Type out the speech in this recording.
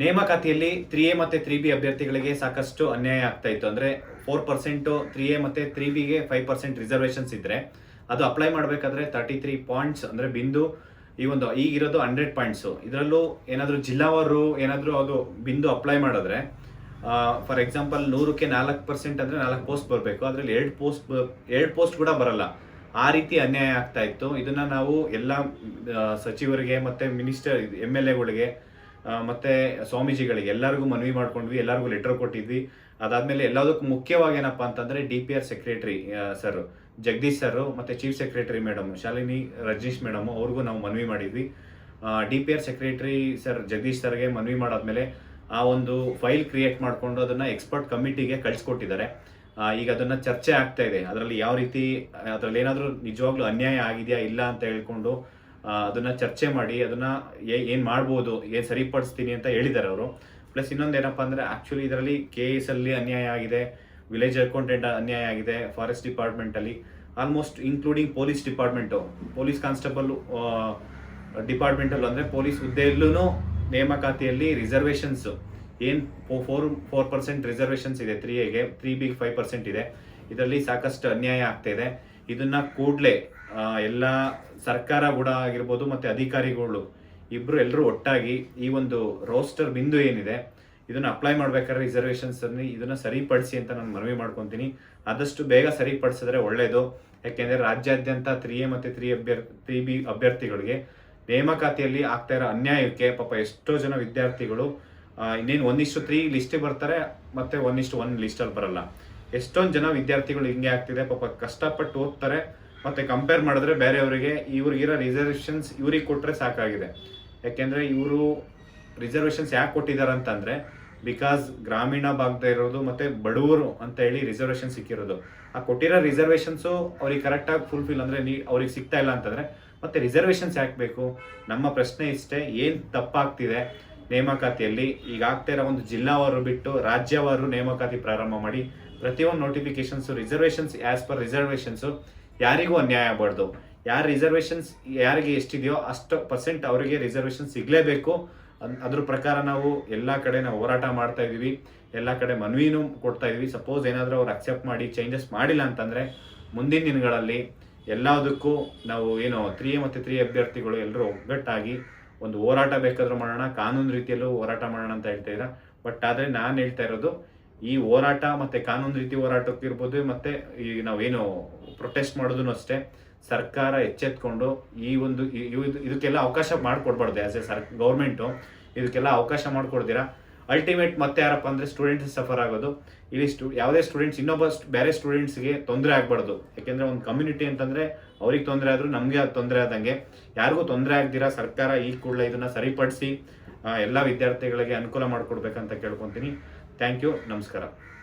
ನೇಮಕಾತಿಯಲ್ಲಿ three A ಮತ್ತೆ three B ಅಭ್ಯರ್ಥಿಗಳಿಗೆ ಸಾಕಷ್ಟು ಅನ್ಯಾಯ ಆಗ್ತಾ ಇತ್ತು. ಅಂದ್ರೆ ಫೋರ್ ಪರ್ಸೆಂಟ್ ತ್ರೀ ಎ ಮತ್ತೆ ತ್ರೀ ಬಿಗೆ ಫೈವ್ ಪರ್ಸೆಂಟ್ ರಿಸರ್ವೇಶನ್ಸ್ ಇದ್ರೆ ಅದು ಅಪ್ಲೈ ಮಾಡಬೇಕಾದ್ರೆ ತರ್ಟಿ ತ್ರೀ ಪಾಯಿಂಟ್ಸ್ ಅಂದ್ರೆ ಬಿಂದು ಈ ಒಂದು ಈಗಿರೋದು ಹಂಡ್ರೆಡ್ ಪಾಯಿಂಟ್ಸ್ ಇದರಲ್ಲೂ ಏನಾದರೂ ಜಿಲ್ಲಾವಾರು ಏನಾದರೂ ಅದು ಬಿಂದು ಅಪ್ಲೈ ಮಾಡಿದ್ರೆ ಫಾರ್ ಎಕ್ಸಾಂಪಲ್ ನೂರಕ್ಕೆ ನಾಲ್ಕು ಪರ್ಸೆಂಟ್ ಅಂದ್ರೆ ನಾಲ್ಕು ಪೋಸ್ಟ್ ಬರಬೇಕು. ಅದ್ರಲ್ಲಿ ಎರಡು ಪೋಸ್ಟ್ ಎರಡು ಪೋಸ್ಟ್ ಕೂಡ ಬರಲ್ಲ. ಆ ರೀತಿ ಅನ್ಯಾಯ ಆಗ್ತಾ ಇತ್ತು. ಇದನ್ನ ನಾವು ಎಲ್ಲ ಸಚಿವರಿಗೆ ಮತ್ತೆ ಮಿನಿಸ್ಟರ್ ಎಂ ಎಲ್ ಎಗಳಿಗೆ ಮತ್ತೆ ಸ್ವಾಮೀಜಿಗಳಿಗೆ ಎಲ್ಲರಿಗೂ ಮನವಿ ಮಾಡ್ಕೊಂಡ್ವಿ, ಎಲ್ಲರಿಗೂ ಲೆಟರ್ ಕೊಟ್ಟಿದ್ವಿ. ಅದಾದ್ಮೇಲೆ ಎಲ್ಲದಕ್ಕೂ ಮುಖ್ಯವಾಗಿ ಏನಪ್ಪಾ ಅಂತಂದ್ರೆ D P R secretary sir Jagadish sir ಮತ್ತೆ chief secretary madam Shalini Rajneesh madam ಅವ್ರಿಗೂ ನಾವು ಮನವಿ ಮಾಡಿದ್ವಿ. D P R secretary sir Jagadish ಸರ್ಗೆ ಮನವಿ ಮಾಡಾದ್ಮೇಲೆ ಆ ಒಂದು ಫೈಲ್ ಕ್ರಿಯೇಟ್ ಮಾಡಿಕೊಂಡು ಅದನ್ನ ಎಕ್ಸ್ಪರ್ಟ್ ಕಮಿಟಿಗೆ ಕಳಿಸ್ಕೊಟ್ಟಿದ್ದಾರೆ. ಈಗ ಅದನ್ನ ಚರ್ಚೆ ಆಗ್ತಾ ಇದೆ. ಅದರಲ್ಲಿ ಯಾವ ರೀತಿ, ಅದರಲ್ಲಿ ಏನಾದರೂ ನಿಜವಾಗ್ಲೂ ಅನ್ಯಾಯ ಆಗಿದೆಯಾ, ಇಲ್ಲ ಅಂತ ಹೇಳ್ಕೊಂಡು ಅದನ್ನ ಚರ್ಚೆ ಮಾಡಿ, ಅದನ್ನ ಏ- ಏನ್ ಮಾಡ್ಬೋದು, ಏನ್ ಸರಿಪಡಿಸ್ತೀನಿ ಅಂತ ಹೇಳಿದ್ದಾರೆ ಅವರು. ಪ್ಲಸ್ ಇನ್ನೊಂದು ಏನಪ್ಪಾ ಅಂದ್ರೆ ಆಕ್ಚುಲಿ ಇದರಲ್ಲಿ ಕೆ ಅಲ್ಲಿ ಅನ್ಯಾಯ ಆಗಿದೆ ವಿಲೇಜ್ ಅಕೌಂಟೆಂಟ್ ಅನ್ಯಾಯ ಆಗಿದೆ ಫಾರೆಸ್ಟ್ ಡಿಪಾರ್ಟ್ಮೆಂಟ್ ಅಲ್ಲಿ almost including police department police constable department ಅಲ್ಲಿ ಅಂದ್ರೆ ಪೊಲೀಸ್ ಹುದ್ದೆಯಲ್ಲೂ ನೇಮಕಾತಿಯಲ್ಲಿ ರಿಸರ್ವೇಷನ್ಸ್ ಏನ್ ಫೋರ್ ಫೋರ್ ಪರ್ಸೆಂಟ್ ರಿಸರ್ವೇಷನ್ಸ್ ಇದೆ ತ್ರೀ ಎಗೆ ತ್ರೀ ಬಿ ಫೈವ್ ಪರ್ಸೆಂಟ್ ಇದೆ. ಇದರಲ್ಲಿ ಸಾಕಷ್ಟು ಅನ್ಯಾಯ ಆಗ್ತಾ ಇದೆ. ಇದನ್ನ ಕೂಡಲೇ ಎಲ್ಲ ಸರ್ಕಾರ ಕೂಡ ಆಗಿರ್ಬೋದು ಮತ್ತೆ ಅಧಿಕಾರಿಗಳು ಇಬ್ಬರು ಎಲ್ಲರೂ ಒಟ್ಟಾಗಿ ಈ ಒಂದು ರೋಸ್ಟರ್ ಬಿಂದು ಏನಿದೆ, ಇದನ್ನ ಅಪ್ಲೈ ಮಾಡ್ಬೇಕಾದ್ರೆ ರಿಸರ್ವೇಶನ್ಸ್ ಇದನ್ನು ಸರಿಪಡಿಸಿ ಅಂತ ನಾನು ಮನವಿ ಮಾಡ್ಕೊಂತೀನಿ. ಆದಷ್ಟು ಬೇಗ ಸರಿಪಡಿಸಿದ್ರೆ ಒಳ್ಳೆಯದು ಯಾಕೆಂದರೆ ರಾಜ್ಯಾದ್ಯಂತ ತ್ರೀ ಎ ಮತ್ತೆ ತ್ರೀ ಅಭ್ಯರ್ಥಿ ತ್ರೀ ಬಿ ಅಭ್ಯರ್ಥಿಗಳಿಗೆ ನೇಮಕಾತಿಯಲ್ಲಿ ಆಗ್ತಾ ಇರೋ ಅನ್ಯಾಯಕ್ಕೆ ಪಾಪ ಎಷ್ಟೋ ಜನ ವಿದ್ಯಾರ್ಥಿಗಳು ಇನ್ನೇನು ಒಂದಿಷ್ಟು ತ್ರೀ ಲಿಸ್ಟಿಗೆ ಬರ್ತಾರೆ, ಮತ್ತೆ ಒಂದಿಷ್ಟು ಒನ್ ಲಿಸ್ಟಲ್ಲಿ ಬರಲ್ಲ. ಎಷ್ಟೊಂದು ಜನ ವಿದ್ಯಾರ್ಥಿಗಳು ಹಿಂಗೆ ಆಗ್ತಿದೆ, ಪಾಪ ಕಷ್ಟಪಟ್ಟು ಓದ್ತಾರೆ, ಮತ್ತೆ ಕಂಪೇರ್ ಮಾಡಿದ್ರೆ ಬೇರೆಯವರಿಗೆ ಇವ್ರಿಗಿರೋ ರಿಸರ್ವೇಶನ್ಸ್ ಇವ್ರಿಗೆ ಕೊಟ್ಟರೆ ಸಾಕಾಗಿದೆ. ಯಾಕೆಂದರೆ ಇವರು ರಿಸರ್ವೇಶನ್ಸ್ ಯಾಕೆ ಕೊಟ್ಟಿದ್ದಾರೆ ಅಂತಂದರೆ ಬಿಕಾಸ್ ಗ್ರಾಮೀಣ ಭಾಗದ ಇರೋದು ಮತ್ತೆ ಬಡವರು ಅಂತ ಹೇಳಿ ರಿಸರ್ವೇಶನ್ ಸಿಕ್ಕಿರೋದು. ಆ ಕೊಟ್ಟಿರೋ ರಿಸರ್ವೇಶನ್ಸು ಅವ್ರಿಗೆ ಕರೆಕ್ಟಾಗಿ ಫುಲ್ಫಿಲ್ ಅಂದ್ರೆ ನೀ ಅವ್ರಿಗೆ ಸಿಗ್ತಾ ಇಲ್ಲ ಅಂತಂದ್ರೆ, ಮತ್ತೆ ರಿಸರ್ವೇಶನ್ಸ್ ಯಾಕೆ ಬೇಕು? ನಮ್ಮ ಪ್ರಶ್ನೆ ಇಷ್ಟೇ, ಏನು ತಪ್ಪಾಗ್ತಿದೆ? ನೇಮಕಾತಿಯಲ್ಲಿ ಈಗ ಆಗ್ತಾ ಇರೋ ಒಂದು ಜಿಲ್ಲಾವಾರು ಬಿಟ್ಟು ರಾಜ್ಯವಾರು ನೇಮಕಾತಿ ಪ್ರಾರಂಭ ಮಾಡಿ ಪ್ರತಿಯೊಂದು notifications reservations as per reservations ಯಾರಿಗೂ ಅನ್ಯಾಯ ಆಗಬಾರ್ದು. ಯಾರು ರಿಸರ್ವೇಶನ್ಸ್ ಯಾರಿಗೆ ಎಷ್ಟಿದೆಯೋ ಅಷ್ಟು ಪರ್ಸೆಂಟ್ ಅವರಿಗೆ ರಿಸರ್ವೇಶನ್ ಸಿಗಲೇಬೇಕು. ಅದ್ರ ಪ್ರಕಾರ ನಾವು ಎಲ್ಲ ಕಡೆ ನಾವು ಹೋರಾಟ ಮಾಡ್ತಾ ಇದ್ದೀವಿ. ಎಲ್ಲ ಕಡೆ ಮನವಿನೂ ಕೊಡ್ತಾ ಇದ್ದೀವಿ. ಸಪೋಸ್ ಏನಾದರೂ ಅವ್ರು ಅಕ್ಸೆಪ್ಟ್ ಮಾಡಿ ಚೇಂಜಸ್ ಮಾಡಿಲ್ಲ ಅಂತಂದ್ರೆ ಮುಂದಿನ ದಿನಗಳಲ್ಲಿ ಎಲ್ಲದಕ್ಕೂ ನಾವು ಏನು ತ್ರೀ ಮತ್ತು ತ್ರೀ ಅಭ್ಯರ್ಥಿಗಳು ಎಲ್ಲರೂ ಒಗ್ಗಟ್ಟಾಗಿ ಒಂದು ಹೋರಾಟ ಬೇಕಾದರೂ ಮಾಡೋಣ. ಕಾನೂನು ರೀತಿಯಲ್ಲೂ ಹೋರಾಟ ಮಾಡೋಣ ಅಂತ ಹೇಳ್ತಾ ಇದ್ದೀರಾ. ಬಟ್ ಆದ್ರೆ ನಾನು ಹೇಳ್ತಾ ಇರೋದು ಈ ಹೋರಾಟ ಮತ್ತೆ ಕಾನೂನು ರೀತಿ ಹೋರಾಟಕ್ಕಿರ್ಬೋದು, ಮತ್ತೆ ಈ ನಾವೇನು ಪ್ರೊಟೆಸ್ಟ್ ಮಾಡೋದನ್ನು ಅಷ್ಟೇ, ಸರ್ಕಾರ ಎಚ್ಚೆತ್ಕೊಂಡು ಈ ಒಂದು ಇದಕ್ಕೆಲ್ಲ ಅವಕಾಶ ಮಾಡಿಕೊಡ್ಬಾರ್ದು ಆಸ್ ಎ ಸರ್ ಗೌರ್ಮೆಂಟು ಇದಕ್ಕೆಲ್ಲ ಅವಕಾಶ ಮಾಡಿಕೊಡ್ತೀರಾ? ಅಲ್ಟಿಮೇಟ್ ಮತ್ತೆ ಯಾರಪ್ಪ ಅಂದ್ರೆ ಸ್ಟೂಡೆಂಟ್ಸ್ ಸಫರ್ ಆಗೋದು. ಇಲ್ಲಿ ಸ್ಟು ಯಾವುದೇ ಸ್ಟೂಡೆಂಟ್ಸ್ ಇನ್ನೊಬ್ಬ ಬೇರೆ ಸ್ಟೂಡೆಂಟ್ಸ್ಗೆ ತೊಂದರೆ ಆಗ್ಬಾರ್ದು. ಯಾಕೆಂದ್ರೆ ಒಂದು ಕಮ್ಯುನಿಟಿ ಅಂತಂದ್ರೆ ಅವ್ರಿಗೆ ತೊಂದರೆ ಆದ್ರೂ ನಮಗೆ ಅದು ತೊಂದರೆ ಆದಂಗೆ. ಯಾರಿಗೂ ತೊಂದರೆ ಆಗ್ದಿರಾ, ಸರ್ಕಾರ ಈ ಕೂಡಲೇ ಇದನ್ನ ಸರಿಪಡಿಸಿ ಎಲ್ಲ ವಿದ್ಯಾರ್ಥಿಗಳಿಗೆ ಅನುಕೂಲ ಮಾಡಿಕೊಡ್ಬೇಕಂತ ಕೇಳ್ಕೊತೀನಿ. ಥ್ಯಾಂಕ್ ಯು ನಮಸ್ಕಾರ